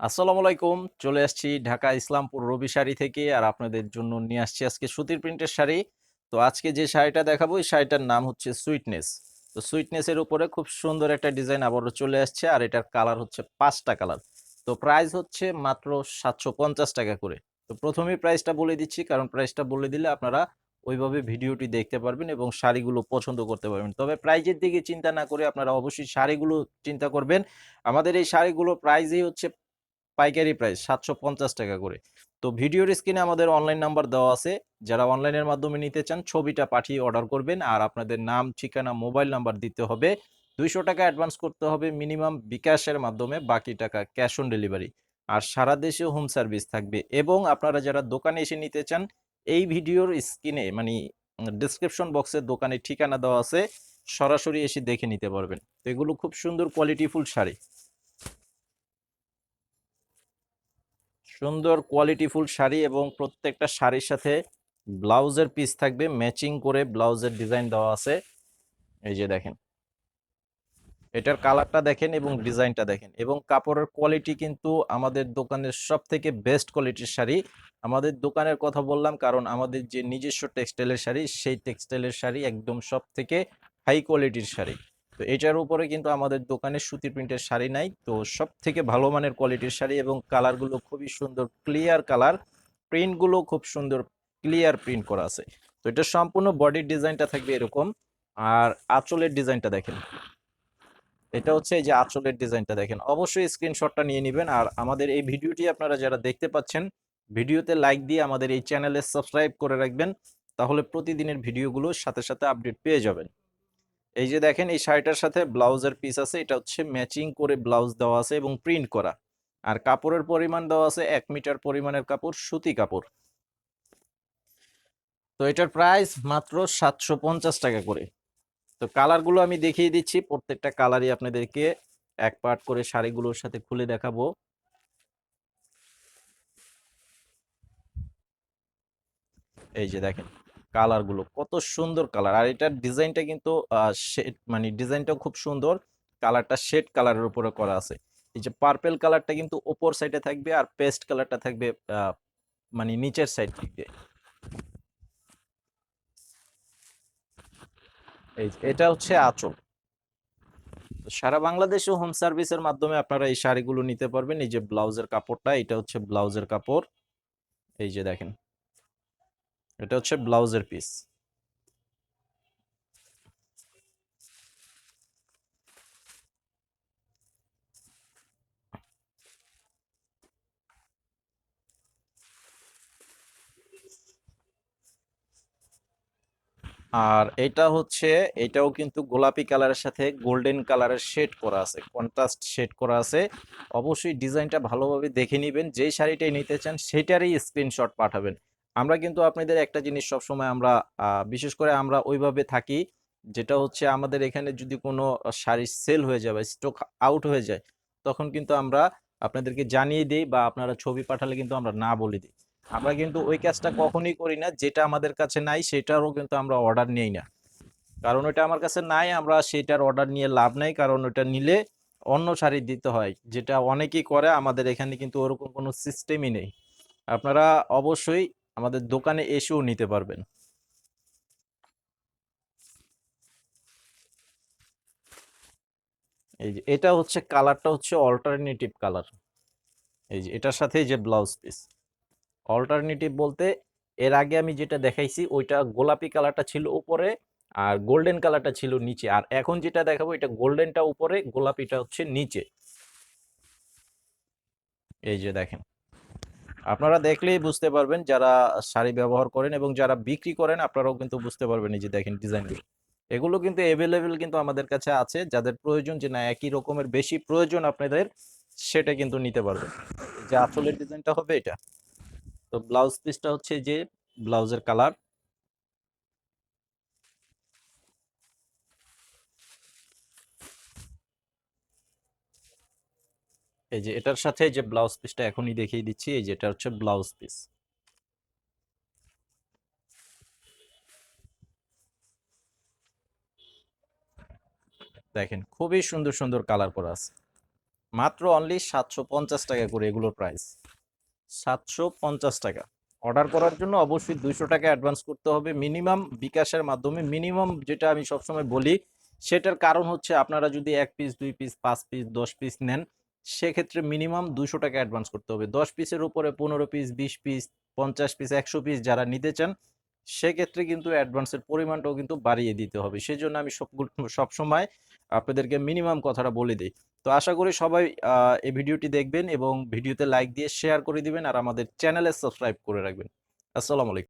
আসসালামু আলাইকুম। চলে আসছি ঢাকা ইসলামপুর রবি শাড়ি থেকে আর আপনাদের জন্য নিয়ে আসছি আজকে সুতির প্রিন্টের শাড়ি। তো আজকে যে শাড়িটা দেখাবো, এই শাড়িটার নাম হচ্ছে সুইটনেস। তো সুইটনেসের উপরে খুব সুন্দর একটা ডিজাইন আবারও চলে আসছে আর এটার কালার হচ্ছে পাঁচটা কালার। তো প্রাইস হচ্ছে মাত্র সাতশো পঞ্চাশ টাকা করে। তো প্রথমেই প্রাইসটা বলে দিচ্ছি, কারণ প্রাইসটা বলে দিলে আপনারা ওইভাবে ভিডিওটি দেখতে পারবেন এবং শাড়িগুলো পছন্দ করতে পারবেন। তবে প্রাইজের দিকে চিন্তা না করে আপনারা অবশ্যই শাড়িগুলো চিন্তা করবেন। আমাদের এই শাড়িগুলো প্রাইজই হচ্ছে পাইকারি প্রাইস সাতশো পঞ্চাশ টাকা করে। তো ভিডিওর স্ক্রিনে আমাদের অনলাইন নাম্বার দেওয়া আছে। যারা অনলাইনের মাধ্যমে নিতে চান, ছবিটা পাঠিয়ে অর্ডার করবেন আর আপনাদের নাম, ঠিকানা মোবাইল নাম্বার দিতে হবে। দুইশো টাকা অ্যাডভান্স করতে হবে মিনিমাম বিকাশের মাধ্যমে, বাকি টাকা ক্যাশ অন ডেলিভারি আর সারা দেশে হোম সার্ভিস থাকবে এবং আপনারা যারা দোকানে এসে নিতে চান, এই ভিডিওর স্ক্রিনে মানে ডিসক্রিপশন বক্সে দোকানের ঠিকানা দেওয়া আছে, সরাসরি এসে দেখে নিতে পারবেন। তো এগুলো খুব সুন্দর কোয়ালিটিফুল শাড়ি। সুন্দর কোয়ালিটিফুল শাড়ি এবং প্রত্যেকটা শাড়ির সাথে ব্লাউজের পিস থাকবে ম্যাচিং করে ব্লাউজের ডিজাইন দেওয়া আছে। এই যে দেখেন। এটার কালারটা দেখেন এবং ডিজাইনটা দেখেন। এবং কাপড়ের কোয়ালিটি কিন্তু আমাদের দোকানের সব থেকে বেস্ট কোয়ালিটির শাড়ি। আমাদের দোকানের কথা বললাম কারণ আমাদের যে নিজস্ব টেক্সটাইলের শাড়ি, সেই টেক্সটাইলের শাড়ি একদম সব থেকে হাই কোয়ালিটির শাড়ি। তো এটার উপরে কিন্তু আমাদের দোকানে সুতির প্রিন্টের শাড়ি নাই। তো সব থেকে ভালো মানের কোয়ালিটির শাড়ি এবং কালারগুলো খুবই সুন্দর, ক্লিয়ার কালার। প্রিন্টগুলো খুব সুন্দর, ক্লিয়ার প্রিন্ট করা আছে। তো এটা সম্পূর্ণ বডির ডিজাইনটা থাকবে এরকম। আর আঁচলের ডিজাইনটা দেখেন। এটা হচ্ছে এই যে আঁচলের ডিজাইনটা দেখেন। অবশ্যই স্ক্রিনশটটা নিয়ে নেবেন। আর আমাদের এই ভিডিওটি আপনারা যারা দেখতে পাচ্ছেন, ভিডিওতে লাইক দিয়ে আমাদের এই চ্যানেলে সাবস্ক্রাইব করে রাখবেন। তাহলে প্রতিদিনের ভিডিওগুলোর সাথে সাথে আপডেট পেয়ে যাবেন। এই যে দেখেন, এই শাড়িটার সাথে ব্লাউজের পিস আছে, এটা হচ্ছে ম্যাচিং করে ব্লাউজ দেওয়া আছে এবং প্রিন্ট করা। আর কাপড়ের পরিমাণ দেওয়া আছে এক মিটার পরিমাণের কাপড়, সুতি কাপড়। তো এটার প্রাইস মাত্র সাতশো পঞ্চাশ টাকা করে। তো কালারগুলো আমি দেখিয়ে দিচ্ছি, প্রত্যেকটা কালারই আপনাদেরকে এক পার্ট করে শাড়িগুলোর সাথে খুলে দেখাবো। এই যে দেখেন কালারগুলো, কত সুন্দর কালার। আর এটার ডিজাইনটা কিন্তু শেড মানে ডিজাইনটাও খুব সুন্দর। কালারটা শেড কালারের উপরে করা আছে। এই যে পার্পেল কালারটা কিন্তু ওপর সাইডে থাকবে আর পেস্ট কালারটা থাকবে মানে নিচের সাইড থাকবে এই এটা হচ্ছে আঁচল। সারা বাংলাদেশে হোম সার্ভিসের মাধ্যমে আপনারা এই শাড়িগুলো নিতে পারবেন। এই যে ব্লাউজের কাপড়টা, এটা হচ্ছে ব্লাউজের কাপড়। এই যে দেখেন। এটা হচ্ছে ব্লাউজের পিস। আর এটা হচ্ছে, এটাও কিন্তু গোলাপি কালারের সাথে গোল্ডেন কালারের শেড করা আছে, কন্ট্রাস্ট শেড করা আছে। অবশ্যই ডিজাইনটা ভালোভাবে দেখে নেবেন, যেই শাড়িটাই নিতে চান সেটারই স্ক্রিনশট পাঠাবেন। আমরা কিন্তু আপনাদের একটা জিনিস সবসময় আমরা বিশেষ করে আমরা ওইভাবে থাকি, যেটা হচ্ছে আমাদের এখানে যদি কোনো শাড়ি সেল হয়ে যায় বা স্টক আউট হয়ে যায়, তখন কিন্তু আমরা আপনাদেরকে জানিয়ে দিই বা আপনারা ছবি পাঠালে কিন্তু আমরা না বলে দিই। আমরা কিন্তু ওই কাজটা কখনই করি না, যেটা আমাদের কাছে নাই সেটারও কিন্তু আমরা অর্ডার নেই না। কারণ ওটা আমার কাছে নাই, আমরা সেটার অর্ডার নিয়ে লাভ নাই, কারণ ওটা নিলে অন্য শাড়ি দিতে হয়, যেটা অনেকেই করে, আমাদের এখানে কিন্তু ওরকম কোনো সিস্টেমই নেই। আপনারা অবশ্যই আমাদের দোকানে এসেও নিতে পারবেন। এই যে, এটা হচ্ছে কালারটা হচ্ছে অল্টারনেটিভ কালার এই যে, এটার সাথে যে ব্লাউজ পিস অল্টারনেটিভ বলতে এর আগে আমি যেটা দেখাইছি, ওইটা গোলাপি কালারটা ছিল উপরে আর গোল্ডেন কালারটা ছিল নিচে। আর এখন যেটা দেখাবো, এটা গোল্ডেনটা উপরে, গোলাপিটা হচ্ছে নিচে। এই যে, দেখেন। আপনারা দেখলেই বুঝতে পারবেন যারা শাড়ি ব্যবহার করেন এবং যারা বিক্রি করেন, আপনারাও কিন্তু বুঝতে পারবেন এই যে দেখেন ডিজাইনগুলো এগুলো কিন্তু অ্যাভেলেবেল কিন্তু আমাদের কাছে আছে, যাদের প্রয়োজন যে না একই রকমের বেশি প্রয়োজন আপনাদের, সেটা কিন্তু নিতে পারবেন। যে আসলের ডিজাইনটা হবে এটা। তো ব্লাউজ পিসটা হচ্ছে যে ব্লাউজের কালার এই যে এটার সাথে যে ব্লাউজ পিসটা এখনই দেখিয়ে দিচ্ছি, এই যে এটা হচ্ছে ব্লাউজ পিস। দেখেন খুবই সুন্দর সুন্দর কালার করা আছে। মাত্র অনলি সাতশো পঞ্চাশ টাকা করে এগুলোর প্রাইস সাতশো পঞ্চাশ টাকা। অর্ডার করার জন্য অবশ্যই দুইশো টাকা অ্যাডভান্স করতে হবে। মিনিমাম বিকাশের মাধ্যমে, মিনিমাম যেটা আমি সবসময় বলি, সেটার কারণ হচ্ছে আপনারা যদি এক পিস দুই পিস পাঁচ পিস দশ পিস নেন সেক্ষেত্রে মিনিমাম দুশো টাকা অ্যাডভান্স করতে হবে। দশ পিসের উপরে পনেরো পিস বিশ পিস পঞ্চাশ পিস একশো পিস যারা নিতে চান, সেক্ষেত্রে কিন্তু অ্যাডভান্সের পরিমাণটাও কিন্তু বাড়িয়ে দিতে হবে। সেই জন্য আমি সবগুলো, সবসময় আপনাদেরকে মিনিমাম কথাটা বলে দিই। তো আশা করি সবাই এই ভিডিওটি দেখবেন এবং ভিডিওতে লাইক দিয়ে শেয়ার করে দিবেন আর আমাদের চ্যানেলে সাবস্ক্রাইব করে রাখবেন। আসসালামু আলাইকুম।